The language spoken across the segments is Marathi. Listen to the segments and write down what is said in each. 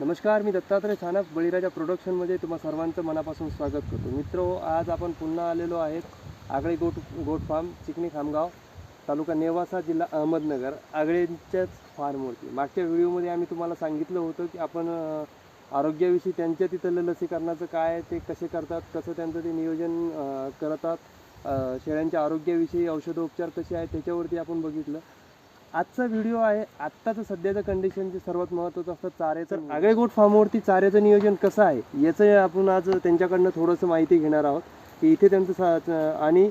नमस्कार मी दत्तात्रय सानप बळीराजा प्रोडक्शनमध्ये तुम्हा सर्वांचं मनापासून स्वागत करतो. मित्र आज आपण पुन्हा आलेलो आहेत आगळे गोट गोट फार्म चिकणी खामगाव तालुका नेवासा जिल्हा अहमदनगर आगळेंच्याच फार्मवरती. मागच्या व्हिडिओमध्ये आम्ही तुम्हाला सांगितलं होतं की आपण आरोग्याविषयी त्यांच्या तिथलं लसीकरणाचं काय ते कसे करतात कसं त्यांचं ते नियोजन करतात शेळ्यांच्या आरोग्याविषयी औषधोपचार कसे आहेत त्याच्यावरती आपण बघितलं. आजचा व्हिडिओ आहे आत्ताचं सध्याचं कंडिशनचे सर्वात महत्त्वाचं असतं चाऱ्याचं. आगळेगोट फार्मवरती चाऱ्याचं नियोजन कसं आहे याचं आपण आज त्यांच्याकडनं थोडंसं माहिती घेणार आहोत की इथे त्यांचं सा आणि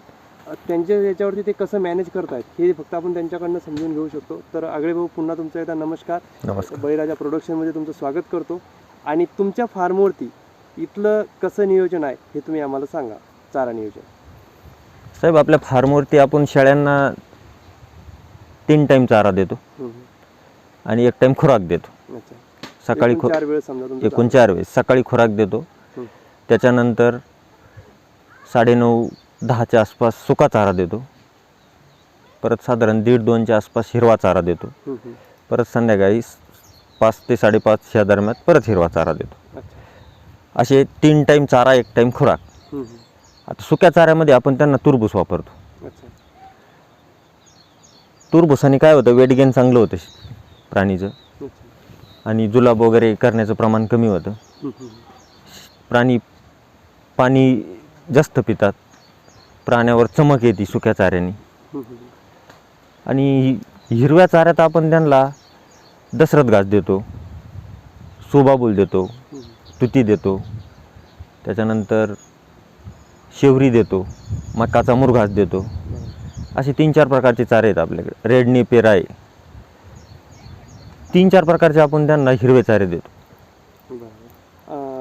त्यांच्या याच्यावरती ते कसं मॅनेज करतायत हे फक्त आपण त्यांच्याकडनं समजून घेऊ शकतो. तर आगळे भाऊ पुन्हा तुमचा एकदा नमस्कार. नमस्कार. बळीराजा प्रोडक्शनमध्ये तुमचं स्वागत करतो. आणि तुमच्या फार्मवरती इथलं कसं नियोजन आहे हे तुम्ही आम्हाला सांगा चारा नियोजन. साहेब आपल्या फार्मवरती आपण शेळ्यांना तीन टाइम चारा देतो. आणि एक टाइम खुराक देतो. सकाळी खो एकूण चार. वेळेस. सकाळी खुराक देतो. त्याच्यानंतर साडेनऊ दहाच्या आसपास सुका चारा देतो. परत साधारण दीड दोनच्या आसपास हिरवा चारा देतो. परत संध्याकाळी पाच ते साडेपाच या दरम्यान परत हिरवा चारा देतो. असे तीन टाईम चारा एक टाईम खुराक. आता सुक्या चाऱ्यामध्ये आपण त्यांना तुरबूस वापरतो. अच्छा काय होतं वेट गेन चांगलं होतं श- प्राणीचं. आणि जुलाब वगैरे करण्याचं प्रमाण कमी होतं. प्राणी पाणी जास्त पितात. प्राण्यावर चमक येते सुक्या चाऱ्याने. आणि हिरव्या चाऱ्यात आपण त्यांना दसरथ घास देतो सोबाबूल देतो तुती देतो. त्याच्यानंतर शेवरी देतो मकाचा मुरघास देतो. असे तीन चार प्रकारचे चारे आहेत आपल्याकडे. रेड नेपेर आहे तीन चार प्रकारचे आपण त्यांना हिरवे चारे देतो.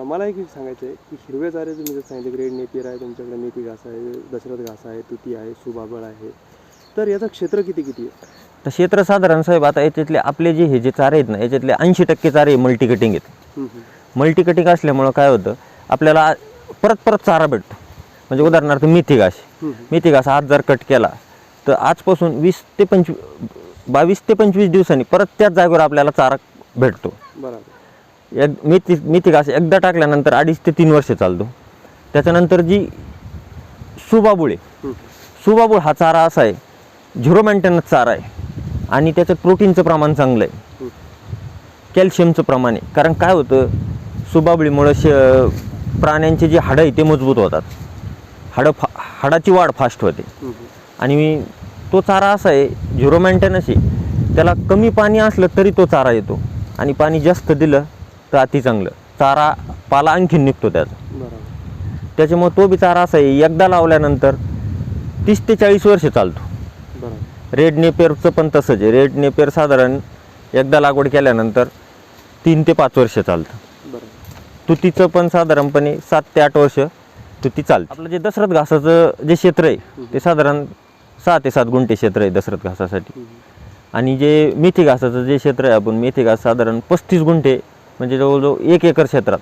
मला एक सांगायचं आहे की हिरव्या चारे तुम्ही जसं सांगितलं रेड नेपियर आहे तुमच्याकडे मेथी घास आहे दशरथ घास आहे तुती आहे सुबाबळ आहे. तर याचं क्षेत्र किती किती आहे? तर क्षेत्र साधारण साहेब आता याच्यातले आपले जे हे जे चारे आहेत ना याच्यातले ऐंशी टक्के चारे मल्टी कटिंग आहेत. हम्म, हम्म. मल्टी कटिंग असल्यामुळं काय होतं आपल्याला परत परत चारा भेटतो. म्हणजे उदाहरणार्थ मेथी घास. मेथी घास आज जर कट केला तर आजपासून वीस ते पंचवीस बावीस ते पंचवीस दिवसांनी परत त्याच जागेवर आपल्याला चारा भेटतो. बरोबर. एक मेथी मेथी घास एकदा टाकल्यानंतर अडीच ते तीन वर्ष चालतो. त्याच्यानंतर जी सुबाबुळे सुबाबूळ हा चारा असा आहे झिरो मेंटेनन्स चारा आहे आणि त्याच्यात प्रोटीनचं प्रमाण चांगलं आहे. कॅल्शियमचं प्रमाण आहे. कारण काय होतं सुबाबळीमुळं श प्राण्यांची जी हाडं आहे ते मजबूत होतात. हाडं फा हाडाची वाढ फास्ट होते. आणि तो चारा असा आहे झिरो मेंटेनन्स आहे. त्याला कमी पाणी असलं तरी तो चारा येतो. आणि पाणी जास्त दिलं तर अति चांगलं. चारा पाला आणखीन निघतो त्याचा. बरोबर. त्याच्यामुळे तो बी चारा असा आहे एकदा लावल्यानंतर तीस ते चाळीस वर्ष चालतो. रेड नेपेरचं पण तसंच आहे. रेड नेपेर साधारण एकदा लागवड केल्यानंतर तीन ते पाच वर्ष चालतं. तुतीचं पण साधारणपणे सात ते आठ वर्ष तुती चालतं. आपलं जे दशरथ घासाचं जे क्षेत्र आहे ते साधारण सहा ते सात गुंठे क्षेत्र आहे दशरथ घासासाठी. आणि जे मेथी घासाचं जे क्षेत्र आहे आपण मेथी घास साधारण पस्तीस गुंठे म्हणजे जवळजवळ एक एकर क्षेत्रात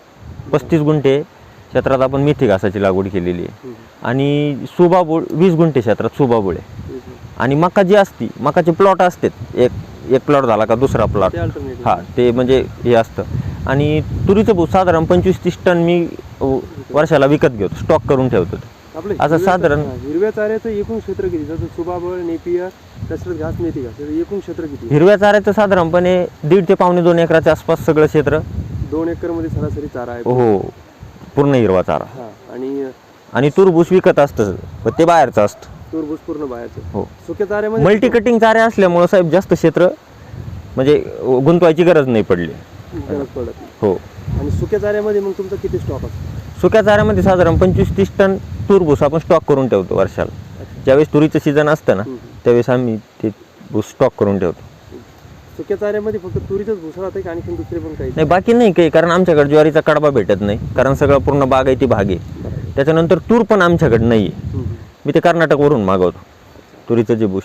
पस्तीस गुंठे क्षेत्रात आपण मेथी घासाची लागवड केलेली आहे. आणि सुबाबूळ वीस गुंठे क्षेत्रात सुबाबूळ आहे. आणि मका जी असती मकाचे प्लॉट असतात. एक एक प्लॉट झाला का दुसरा प्लॉट. हा ते म्हणजे हे असतं. आणि तुरीचं साधारण पंचवीस तीस टन मी वर्षाला विकत घेतो स्टॉक करून ठेवतो. आपलं असं हिरव्या- साधारण- हा, हिरव्या चाऱ्याचं एकूण क्षेत्र किती? जसं सुबाबळ नेपियर दशरथ घास मेथी घास याचं एकूण क्षेत्र किती? हिरव्या चाऱ्याचं साधारणपणे दीड ते पावणे दोन एकराच्या आसपास सगळं क्षेत्र. दोन एकरमध्ये सरासरी चारा आहे. हो पूर्ण हिरवा चारा. हा आणि आणि तुरभूस विकत असतं पण ते बाहेरचं असतं. टूरबूस पूर्ण बाहेरचं. हो. सुक्या चाऱ्यामध्ये मल्टी कटिंग चारे असल्यामुळं साहेब जास्त क्षेत्र म्हणजे गुंतवायची गरज नाही पडली. गरज पडत नाही. हो. आणि सुक्या चाऱ्यामध्ये मग तुमचा किती स्टॉक असतो? सुक्या चाऱ्यामध्ये साधारण पंचवीस तीस टन तूर भूस आपण स्टॉक करून ठेवतो वर्षाला. ज्यावेळेस तुरीचं सीझन असतं ना. त्यावेळेस आम्ही ते भूस स्टॉक करून ठेवतो. सुक्या चाऱ्यामध्ये फक्त तुरीचंच भुसा राहते का आणखी दुसरे पण काही? नाही बाकी नाही काही कारण आमच्याकडे ज्वारीचा कडबा भेटत नाही. कारण सगळं पूर्ण बागायती भाग आहे. त्याच्यानंतर तूर पण आमच्याकडे नाही आहे हम्म. मी ते कर्नाटकवरून मागवतो तुरीचं जे भूस.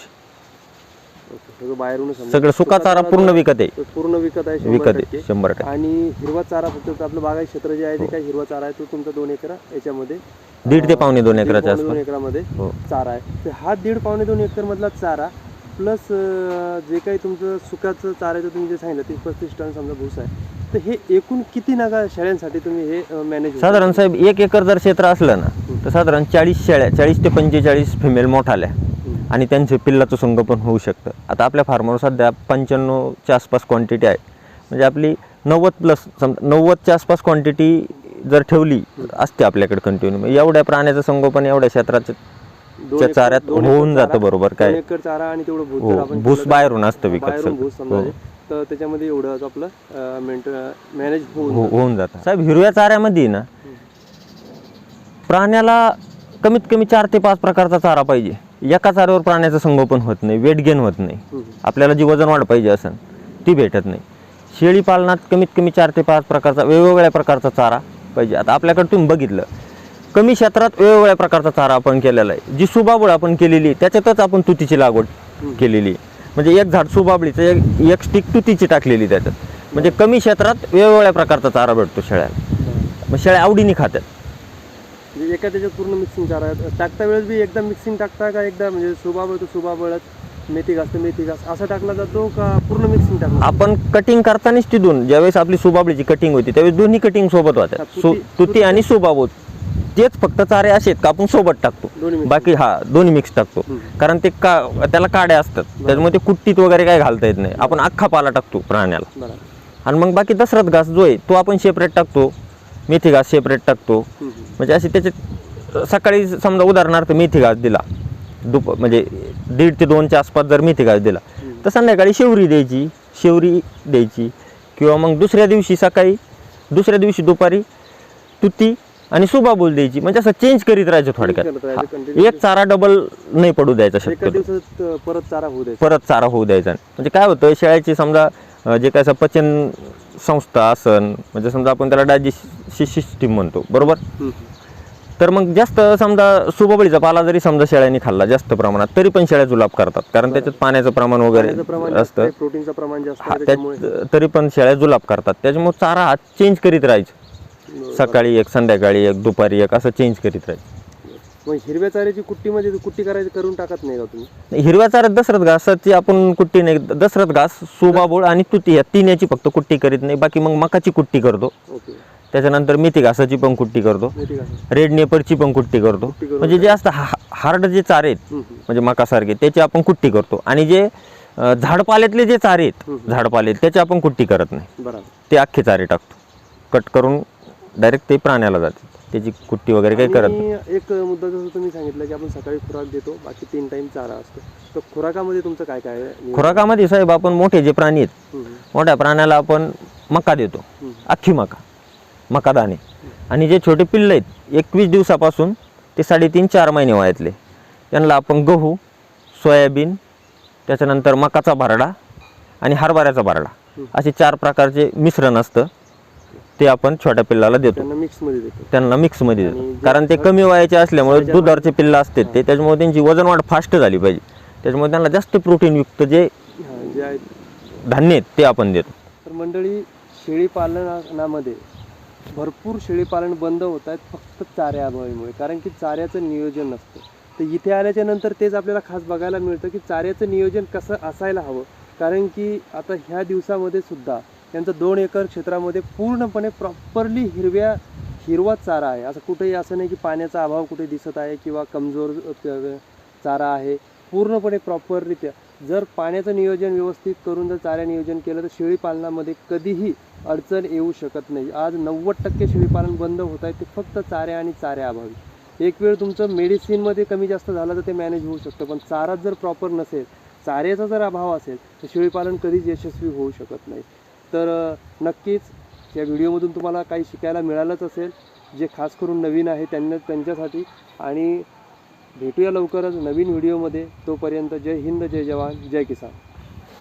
ओके. सगळं बाहेरूनच. सगळं सुका चारा पूर्ण विकत आहे. पूर्ण विकत आहे शंभर विकत टक्के. आहे शंभर टक्के. आणि हिरवा चारा फक्त आपलं बागायत क्षेत्र जे आहे ते काय हिरवा चारा आहे तो तुमचा दोन एकर याच्यामध्ये. दीड ते पावणे दोन एकराच्या दोन आसपास. एकरामध्ये हो. चारा आहे. तर हा दीड पावणे दोन एकर मधला चारा प्लस जे काही तुमचं सुकाचं चाऱ्याचं तुम्ही जे सांगितलं तीस पस्तीस टन समजा भूस आहे. तर हे एकूण किती नगा शेळ्यांसाठी तुम्ही हे मॅनेज साधारण साहेब एक एकर जर क्षेत्र असलं ना तर साधारण चाळीस शेळ्या चाळीस ते पंचेचाळीस फिमेल मोठाल्या आणि त्यांचे पिल्लाचं संगोपन होऊ शकतं. आता आपल्या फार्मवर सध्या पंच्याण्णवच्या आसपास क्वांटिटी आहे. म्हणजे आपली नव्वद प्लस समजा नव्वदच्या आसपास क्वांटिटी जर ठेवली असते आपल्याकडे कंटिन्यू एवढ्या प्राण्याचं संगोपन एवढ्या च्या एकर- चाऱ्यात होऊन जातं बरोबर काय. दोन एकर चारा आणि तेवढं भूस हो, भूस बाहेरून असतं विकत हो. तर त्याच्यामध्ये एवढं आपलं मॅनेज होऊन हो जातं. होऊन जातं साहेब हिरव्या चाऱ्यामध्ये ना प्राण्याला कमीत कमी चार ते पाच प्रकारचा चारा पाहिजे एका चाऱ्यावर प्राण्याचं संगोपन होत नाही वेट गेन होत नाही. आपल्याला जी वजन वाढ पाहिजे असेल ती भेटत नाही शेळी पालनात कमीत कमी चार ते पाच प्रकारचा वेगवेगळ्या प्रकारचा चारा पाहिजे आता आपल्याकडे तुम्ही बघितलं कमी क्षेत्रात वेगवेगळ्या प्रकारचा चारा आपण केलेला आहे जी सुबाबुळ आपण केलेली त्याच्यातच आपण तुतीची लागवड केलेली. म्हणजे एक झाड सुबाबळीचं एक एक स्टिक तुतीची टाकलेली त्याच्यात म्हणजे कमी क्षेत्रात वेगवेगळ्या प्रकारचा चारा भेटतो शेळ्याला. मग शेळ्या आवडीने खातात म्हणजे एका त्याच्यात पूर्ण मिक्सिंग चारा. टाकता वेळेस बी एकदा मिक्सिंग टाकता का एकदा म्हणजे सुबाबळ तो सुबाबळच मेथी घास तर मेथी घास. असा टाकला जातो का पूर्ण मिक्सिंग टाकला आपण कटिंग करतानाच तिथून ज्यावेळेस आपली सुबाबळीची कटिंग होती त्यावेळेस दोन्ही कटिंग सोबत होत्या. हा, सु तुती- तुती आणि सुबाबूत. तेच फक्त चारे असे आहेत का आपण सोबत टाकतो. mix. बाकी हा दोन्ही मिक्स टाकतो. हम्म. कारण ते का त्याला काड्या असतात. त्याच्यामुळे ते कुट्टीत वगैरे काय घालता येत नाही. आपण अख्खा पाला टाकतो प्राण्याला आणि मग बाकी दसरथ घास जो आहे तो आपण सेपरेट टाकतो. मेथी घास सेपरेट टाकतो. हम्म, हम्म. म्हणजे असे त्याचे सकाळी समजा उदाहरणार्थ मेथी घास दिला. दुप म्हणजे दीड ते दोनच्या आसपास जर मेथी घास दिला तर संध्याकाळी शेवरी द्यायची शेवरी द्यायची. किंवा मग दुसऱ्या दिवशी सकाळी दुसऱ्या दिवशी दुपारी तुती आणि सुबाबूल द्यायची. म्हणजे असं चेंज करीत राहायचं थोडक्यात. एक चारा डबल नाही पडू द्यायचा शक्यतो. अं, परत चारा होऊ द्यायचा. परत चारा होऊ द्यायचा. म्हणजे काय होतं शेळ्याची समजा जे काय असं पचन संस्था असन म्हणजे समजा आपण त्याला डायजेस्ट सिस्टीम म्हणतो. बरोबर. तर मग जास्त समजा सुबबळीचा पाला जरी समजा शेळ्यांनी खाल्ला जास्त प्रमाणात तरी पण शेळ्या जुलाब करतात. कारण त्याच्यात पाण्याचं प्रमाण वगैरे प्रमाण जास्त असतं. आहे प्रोटीनचं प्रमाण जास्त हा आहे त्यात त्याच्यामुळे. तरी पण शेळ्या जुलाब करतात. त्याच्यामुळे चारा हा चेंज करीत राहायचं. सकाळी एक संध्याकाळी एक दुपारी एक असं चेंज करीत राहायचं. मग हिरव्या चाऱ्याची कुट्टीमध्ये कुट्टी करायची करून टाकत नाही का तुम्ही? हिरव्या चाऱ्यात दसरथ घासाची आपण कुट्टी नाही. दसरथ घास सुबाबूळ आणि तुती या तीन याची फक्त कुट्टी करीत नाही. बाकी मग मकाची कुट्टी करतो. ओके. त्याच्यानंतर मेथी घासाची पण कुट्टी करतो. रेड नेपरची पण कुट्टी करतो. म्हणजे जे असतं हार्ड जे चारे आहेत. म्हणजे मकासारखे त्याची आपण कुट्टी करतो. आणि जे झाडपाल्यातले जे चारे आहेत. झाडपाले त्याची आपण कुट्टी करत नाही. ते अख्खे चारे टाकतो. कट करून डायरेक्ट ते प्राण्याला जाते. त्याची कुट्टी वगैरे काही करत नाही. एक मुद्दा जसं तुम्ही सांगितलं की आपण सकाळी खुराक देतो बाकी तीन टाइम चारा असतो. तर खुराकामध्ये तुमचं काय काय आहे? खुराकामध्ये साहेब आपण मोठे जे प्राणी आहेत मोठ्या प्राण्याला आपण मका देतो. अख्खी मका. मका दाणे आणि जे छोटे पिल्लं आहेत एकवीस दिवसापासून ते साडेतीन चार महिने वयातले. त्यांना आपण गहू सोयाबीन त्याच्यानंतर मकाचा भरडा आणि हरभऱ्याचा भरडा असे चार प्रकारचे मिश्रण असतं. ते आपण छोट्या पिल्लाला देतो. त्यांना देतो. मिक्समध्ये देतो. कारण ते कमी वयाचे असल्यामुळे दुधावरचे पिल्लं असते ते त्याच्यामुळे त्यांची वजन वाढ फास्ट झाली पाहिजे. त्याच्यामुळे त्यांना जास्त प्रोटीनयुक्त जे धान्य आहेत ते आपण देतो. तर मंडळी शेळी पालनामध्ये भरपूर शेळीपालन बंद होत आहेत फक्त चाऱ्याअभावीमुळे कारण की चाऱ्याचं नियोजन नसतं. तर इथे आल्याच्यानंतर तेच आपल्याला खास बघायला मिळतं की चाऱ्याचं नियोजन कसं असायला हवं. कारण की आता ह्या दिवसामध्ये सुद्धा त्यांचं दोन एकर क्षेत्रामध्ये पूर्णपणे प्रॉपरली हिरव्या हिरवा चारा आहे. असं कुठेही असं नाही की पाण्याचा अभाव कुठे दिसत आहे किंवा कमजोर चारा आहे. पूर्णपणे प्रॉपररित्या. जर पाण्याचं नियोजन व्यवस्थित करून जर चारा नियोजन केलं तर शेळी पालनामध्ये कधीही अडचण येऊ शकत नाही. आज नव्वद टक्के शेळीपालन बंद होत आहे. ते फक्त चाऱ्या आणि चाऱ्याअभावी. एक वेळ तुमचं मेडिसिनमध्ये कमी जास्त झालं तर ते मॅनेज होऊ शकतं. पण चाराच जर प्रॉपर नसेल चाऱ्याचा जर अभाव असेल तर शेळीपालन कधीच यशस्वी होऊ शकत नाही. तर नक्कीच या व्हिडिओमधून तुम्हाला काही शिकायला मिळालंच असेल. जे खास करून नवीन आहे त्यांना त्यांच्यासाठी. आणि भेटूया लवकरच नवीन व्हिडिओमध्ये. तोपर्यंत जय हिंद जय जवान जय किसान.